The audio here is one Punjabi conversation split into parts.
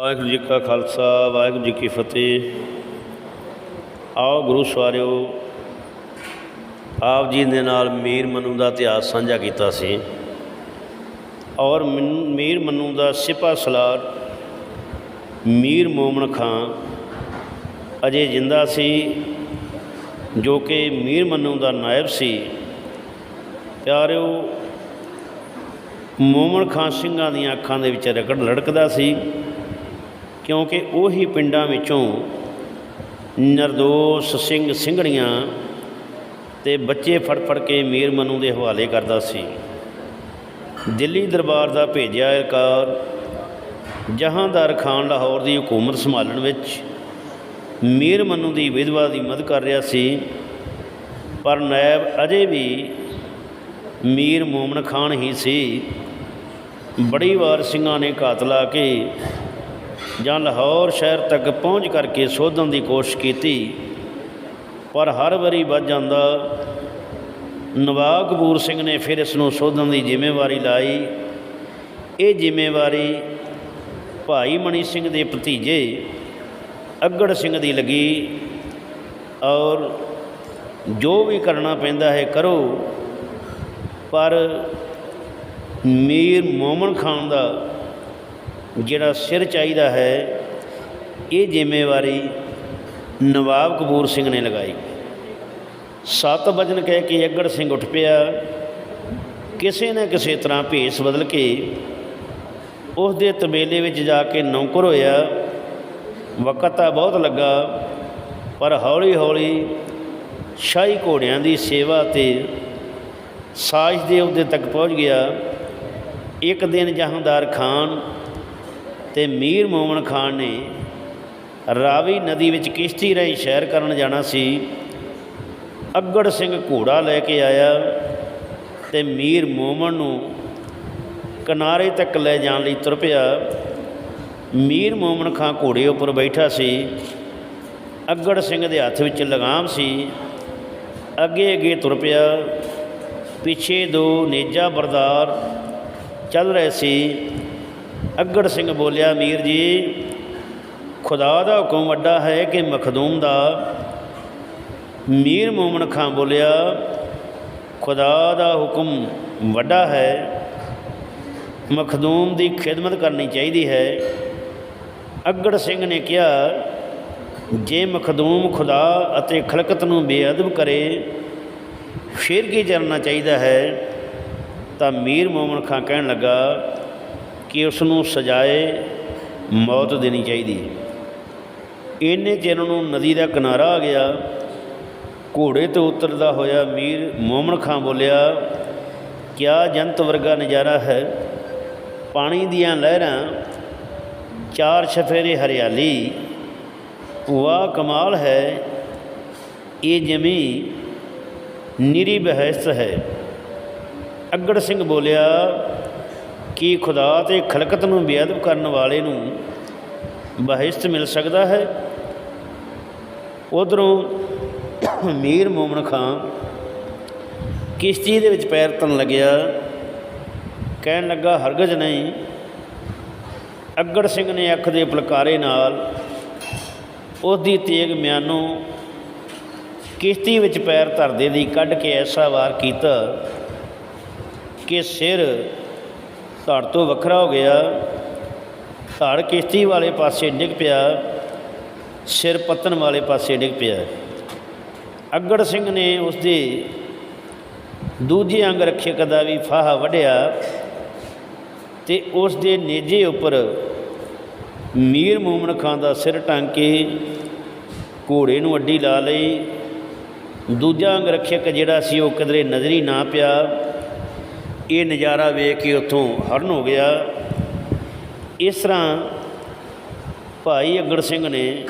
ਵਾਹਿਗੁਰੂ ਜੀ ਕਾ ਖਾਲਸਾ, ਵਾਹਿਗੁਰੂ ਜੀ ਕੀ ਫਤਿਹ। ਆਓ ਗੁਰੂ ਸਵਾਰਿਓ, ਆਪ ਜੀ ਦੇ ਨਾਲ ਮੀਰ ਮਨੂ ਦਾ ਇਤਿਹਾਸ ਸਾਂਝਾ ਕੀਤਾ ਸੀ। ਔਰ ਮਨ- ਮੀਰ ਮਨੂ ਦਾ ਸਿਪਾ ਸਲਾਰ ਮੀਰ ਮੋਮਨ ਖਾਂ ਅਜੇ ਜਿੰਦਾ ਸੀ, ਜੋ ਕਿ ਮੀਰ ਮਨੂ ਦਾ ਨਾਇਬ ਸੀ। ਪਿਆਰਿਓ, ਮੋਮਨ ਖਾਂ ਸਿੰਘਾਂ ਦੀਆਂ ਅੱਖਾਂ ਦੇ ਵਿੱਚ ਰਗੜ ਲੜਕਦਾ ਸੀ। ਕਿਉਂਕਿ ਉਹੀ ਪਿੰਡਾਂ ਵਿੱਚੋਂ ਨਰਦੋਸ ਸਿੰਘ ਸਿੰਘਣੀਆਂ ਤੇ ਬੱਚੇ ਫੜ ਫੜ ਕੇ ਮੀਰ ਮਨੂ ਦੇ ਹਵਾਲੇ ਕਰਦਾ ਸੀ। ਦਿੱਲੀ ਦਰਬਾਰ ਦਾ ਭੇਜਿਆ ਇਲਕਾਰ ਜਹਾਂਦਾਰ ਖਾਨ ਲਾਹੌਰ ਦੀ ਹਕੂਮਤ ਸੰਭਾਲਣ ਵਿੱਚ ਮੀਰ ਮਨੂ ਦੀ ਵਿਧਵਾ ਦੀ ਮਦਦ ਕਰ ਰਿਹਾ ਸੀ, ਪਰ ਨਾਇਬ ਅਜੇ ਵੀ ਮੀਰ ਮੋਮਨ ਖਾਨ ਹੀ ਸੀ। ਬੜੀ ਵਾਰ ਸਿੰਘਾਂ ਨੇ ਘਾਤ ਲਾ ਕੇ ਜਾਂ ਲਾਹੌਰ ਸ਼ਹਿਰ ਤੱਕ ਪਹੁੰਚ ਕਰਕੇ ਸੋਧਣ ਦੀ ਕੋਸ਼ਿਸ਼ ਕੀਤੀ। ਪਰ ਹਰ ਵਾਰੀ ਵੱਜ ਜਾਂਦਾ। ਨਵਾਬ ਕਪੂਰ ਸਿੰਘ ਨੇ ਫਿਰ ਇਸ ਨੂੰ ਸੋਧਣ ਦੀ ਜ਼ਿੰਮੇਵਾਰੀ ਲਾਈ। ਇਹ ਜ਼ਿੰਮੇਵਾਰੀ ਭਾਈ ਮਣੀ ਸਿੰਘ ਦੇ ਭਤੀਜੇ ਅੱਗੜ ਸਿੰਘ ਦੀ ਲੱਗੀ ਔਰ ਜੋ ਵੀ ਕਰਨਾ ਪੈਂਦਾ ਹੈ ਕਰੋ। ਪਰ ਮੀਰ ਮੋਮਨ ਖਾਨ ਦਾ ਜਿਹੜਾ ਸਿਰ ਚਾਹੀਦਾ ਹੈ, ਇਹ ਜ਼ਿੰਮੇਵਾਰੀ ਨਵਾਬ ਕਪੂਰ ਸਿੰਘ ਨੇ ਲਗਾਈ। ਸੱਤ ਵਜਨ ਕਹਿ ਕੇ ਅਗੜ ਸਿੰਘ ਉੱਠ ਪਿਆ। ਕਿਸੇ ਨਾ ਕਿਸੇ ਤਰ੍ਹਾਂ ਭੇਸ ਬਦਲ ਕੇ ਉਸ ਦੇ ਤਬੇਲੇ ਵਿੱਚ ਜਾ ਕੇ ਨੌਕਰ ਹੋਇਆ। ਵਕਤ ਤਾਂ ਬਹੁਤ ਲੱਗਾ, ਪਰ ਹੌਲੀ ਹੌਲੀ ਸ਼ਾਹੀ ਘੋੜਿਆਂ ਦੀ ਸੇਵਾ ਤੇ ਸਾਜ ਦੇ ਅਹੁਦੇ ਤੱਕ ਪਹੁੰਚ ਗਿਆ। ਇੱਕ ਦਿਨ ਜਹਾਂਦਾਰ ਖਾਨ ਤੇ ਮੀਰ ਮੋਮਨ ਖਾਨ ਨੇ ਰਾਵੀ ਨਦੀ ਵਿੱਚ ਕਿਸ਼ਤੀ ਰਾਹੀਂ ਸ਼ਹਿਰ ਕਰਨ ਜਾਣਾ ਸੀ। ਅੱਗੜ ਸਿੰਘ ਘੋੜਾ ਲੈ ਕੇ ਆਇਆ ਤੇ ਮੀਰ ਮੋਮਨ ਨੂੰ ਕਿਨਾਰੇ ਤੱਕ ਲੈ ਜਾਣ ਲਈ ਤੁਰ ਪਿਆ ਮੀਰ ਮੋਮਨ ਖਾਂ ਘੋੜੇ ਉੱਪਰ ਬੈਠਾ ਸੀ। ਅੱਗੜ ਸਿੰਘ ਦੇ ਹੱਥ ਵਿੱਚ ਲਗਾਮ ਸੀ। ਅੱਗੇ ਅੱਗੇ ਤੁਰ ਪਿਆ ਪਿੱਛੇ ਦੋ ਨੇਜਾ ਬਰਦਾਰ ਚੱਲ ਰਹੇ ਸੀ। ਅੱਗੜ ਸਿੰਘ ਬੋਲਿਆ, ਮੀਰ ਜੀ, ਖੁਦਾ ਦਾ ਹੁਕਮ ਵੱਡਾ ਹੈ ਕਿ ਮਖਦੂਮ ਦਾ। ਮੀਰ ਮੋਮਨ ਖਾਂ ਬੋਲਿਆ, ਖੁਦਾ ਦਾ ਹੁਕਮ ਵੱਡਾ ਹੈ, ਮਖਦੂਮ ਦੀ ਖਿਦਮਤ ਕਰਨੀ ਚਾਹੀਦੀ ਹੈ। ਅੱਗੜ ਸਿੰਘ ਨੇ ਕਿਹਾ, ਜੇ ਮਖਦੂਮ ਖੁਦਾ ਅਤੇ ਖਲਕਤ ਨੂੰ ਬੇਅਦਬ ਕਰੇ, ਫਿਰ ਕੀ ਕਰਨਾ ਚਾਹੀਦਾ ਹੈ? ਤਾਂ ਮੀਰ ਮੋਮਨ ਖਾਂ ਕਹਿਣ ਲੱਗਾ ਕਿ ਉਸ ਨੂੰ ਸਜਾਏ ਮੌਤ ਦੇਣੀ ਚਾਹੀਦੀ ਇੰਨੇ ਚਿਰ ਨੂੰ ਨਦੀ ਦਾ ਕਿਨਾਰਾ ਆ ਗਿਆ, ਘੋੜੇ ਤੋਂ ਉਤਰਦਾ ਹੋਇਆ ਮੀਰ ਮੋਮਨ ਖਾਂ ਬੋਲਿਆ, ਕਿਆ ਜੰਤ ਵਰਗਾ ਨਜ਼ਾਰਾ ਹੈ। ਪਾਣੀ ਦੀਆਂ ਲਹਿਰਾਂ, ਚਾਰ ਛਫੇਰੇ ਹਰਿਆਲੀ ਵਾਹ ਕਮਾਲ ਹੈ। ਇਹ ਜਮੀ ਨਿਰੀ ਬਹਿਸ ਹੈ। ਅਗੜ ਸਿੰਘ ਬੋਲਿਆ ਕੀ ਖੁਦਾ ਤੇ ਖਲਕਤ ਨੂੰ ਬੇਅਦਬ ਕਰਨ ਵਾਲੇ ਨੂੰ ਬਹਿਸ਼ਤ ਮਿਲ ਸਕਦਾ ਹੈ? ਉਧਰੋਂ ਮੀਰ ਮੋਮਨ ਖਾਂ ਕਿਸ਼ਤੀ ਦੇ ਵਿੱਚ ਪੈਰ ਤਨ ਲੱਗਿਆ। ਕਹਿਣ ਲੱਗਾ, ਹਰਗਜ਼ ਨਹੀਂ। ਅੱਗੜ ਸਿੰਘ ਨੇ ਅੱਖ ਦੇ ਪਲਕਾਰੇ ਨਾਲ ਉਸ ਦੀ ਤੇਗ ਮਿਆਨੋਂ ਕਿਸ਼ਤੀ ਵਿੱਚ ਪੈਰ ਧਰਦੇ ਦੀ ਕੱਢ ਕੇ ਐਸਾ ਵਾਰ ਕੀਤਾ ਕਿ ਸਿਰ ਧੜ ਤੋਂ ਵੱਖਰਾ ਹੋ ਗਿਆ। ਧੜ ਕਿਸ਼ਤੀ ਵਾਲੇ ਪਾਸੇ ਡਿੱਗ ਪਿਆ, ਸਿਰ ਪਤਨ ਵਾਲੇ ਪਾਸੇ ਡਿੱਗ ਪਿਆ। ਅਗੜ ਸਿੰਘ ਨੇ ਉਸ ਦੇ ਦੂਜੇ ਅੰਗ ਰੱਖਿਅਕ ਦਾ ਵੀ ਫਾਹਾ ਵਢਿਆ ਤੇ ਉਸ ਦੇ ਨੇਜੇ ਉੱਪਰ ਮੀਰ ਮੂਮਨ ਖਾਨ ਦਾ ਸਿਰ ਟੰਗ ਕੇ ਘੋੜੇ ਨੂੰ ਅੱਡੀ ਲਾ ਲਈ। ਦੂਜਾ ਅੰਗ ਰੱਖਿਅਕ ਜਿਹੜਾ ਸੀ ਉਹ ਕਦਰੇ ਨਜ਼ਰੀ ਨਾ ਪਿਆ। ਇਹ ਨਜ਼ਾਰਾ ਵੇਖ ਕੇ ਉੱਥੋਂ ਹਰਨ ਹੋ ਗਿਆ। ਇਸ ਤਰ੍ਹਾਂ ਭਾਈ ਅਗੜ ਸਿੰਘ ਨੇ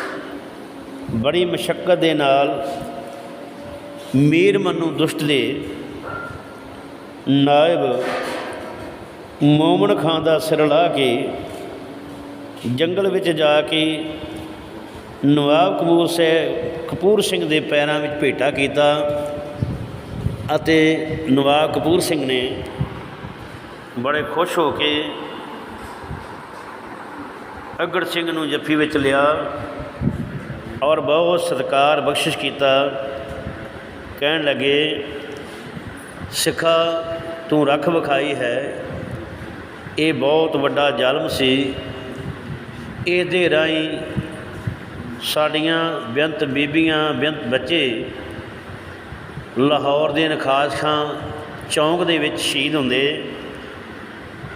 ਬੜੀ ਮਸ਼ੱਕਤ ਦੇ ਨਾਲ ਮੀਰ ਮਨੂ ਦੁਸ਼ਟ ਦੇ ਨਾਇਬ ਮੋਮਨ ਖਾਨ ਦਾ ਸਿਰ ਲਾ ਕੇ ਜੰਗਲ ਵਿੱਚ ਜਾ ਕੇ ਨਵਾਬ ਕਪੂਰ ਸੇ, ਕਪੂਰ ਸਿੰਘ ਦੇ ਪੈਰਾਂ ਵਿੱਚ ਭੇਟਾ ਕੀਤਾ ਅਤੇ ਨਵਾਬ ਕਪੂਰ ਸਿੰਘ ਨੇ ਬੜੇ ਖੁਸ਼ ਹੋ ਕੇ ਅਗੜ ਸਿੰਘ ਨੂੰ ਜੱਫੀ ਵਿੱਚ ਲਿਆ ਔਰ ਬਹੁਤ ਸਤਿਕਾਰ ਬਖਸ਼ਿਸ਼ ਕੀਤਾ। ਕਹਿਣ ਲੱਗੇ, ਸਿੱਖਾ, ਤੂੰ ਰੱਖ ਵਿਖਾਈ ਹੈ। ਇਹ ਬਹੁਤ ਵੱਡਾ ਜ਼ਲਮ ਸੀ। ਇਹਦੇ ਰਾਹੀਂ ਸਾਡੀਆਂ ਬੇਅੰਤ ਬੀਬੀਆਂ, ਬੇਅੰਤ ਬੱਚੇ ਲਾਹੌਰ ਦੇ ਨਖਾਸ ਖਾਂ ਚੌਂਕ ਦੇ ਵਿੱਚ ਸ਼ਹੀਦ ਹੁੰਦੇ।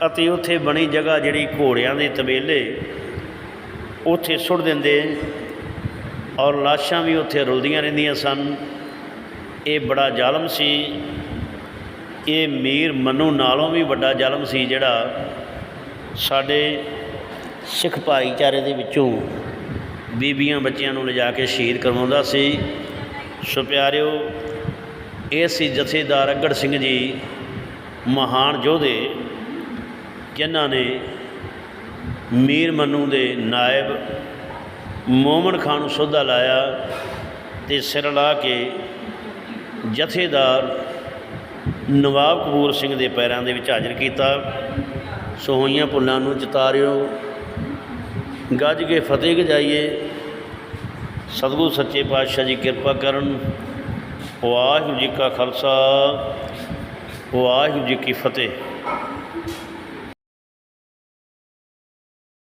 ਅਤੇ ਉੱਥੇ ਬਣੀ ਜਗ੍ਹਾ ਜਿਹੜੀ ਘੋੜਿਆਂ ਦੇ ਤਬੇਲੇ, ਉੱਥੇ ਸੁੱਟ ਦਿੰਦੇ ਔਰ ਲਾਸ਼ਾਂ ਵੀ ਉੱਥੇ ਰੁਲਦੀਆਂ ਰਹਿੰਦੀਆਂ ਸਨ। ਇਹ ਬੜਾ ਜ਼ਾਲਮ ਸੀ। ਇਹ ਮੀਰ ਮਨੂ ਨਾਲੋਂ ਵੀ ਵੱਡਾ ਜ਼ਾਲਮ ਸੀ ਜਿਹੜਾ ਸਾਡੇ ਸਿੱਖ ਭਾਈਚਾਰੇ ਦੇ ਵਿੱਚੋਂ ਬੀਬੀਆਂ ਬੱਚਿਆਂ ਨੂੰ ਲਿਜਾ ਕੇ ਸ਼ਹੀਦ ਕਰਵਾਉਂਦਾ ਸੀ। ਸੋ ਪਿਆਰਿਓ, ਇਹ ਸੀ ਜਥੇਦਾਰ ਅਗੜ ਸਿੰਘ ਜੀ, ਮਹਾਨ ਯੋਧੇ ਜਿਨ੍ਹਾਂ ਨੇ ਮੀਰ ਮਨੂ ਦੇ ਨਾਇਬ ਮੋਮਨ ਖਾਨ ਨੂੰ ਸੋਧਾ ਲਾਇਆ ਤੇ ਸਿਰ ਲਾ ਕੇ ਜਥੇਦਾਰ ਨਵਾਬ ਕਪੂਰ ਸਿੰਘ ਦੇ ਪੈਰਾਂ ਦੇ ਵਿੱਚ ਹਾਜ਼ਰ ਕੀਤਾ। ਸੋ ਹੋਈਆਂ ਭੁੱਲਾਂ ਨੂੰ ਚਿਤਾਰਿਓ ਗੱਜ ਕੇ ਫਤਿਹ ਗਜਾਈਏ। ਸਤਿਗੁਰੂ ਸੱਚੇ ਪਾਤਸ਼ਾਹ ਜੀ ਕਿਰਪਾ ਕਰਨ। ਵਾਹਿਗੁਰੂ ਜੀ ਕਾ ਖਾਲਸਾ, ਵਾਹਿਗੁਰੂ ਜੀ ਕੀ ਫਤਿਹ।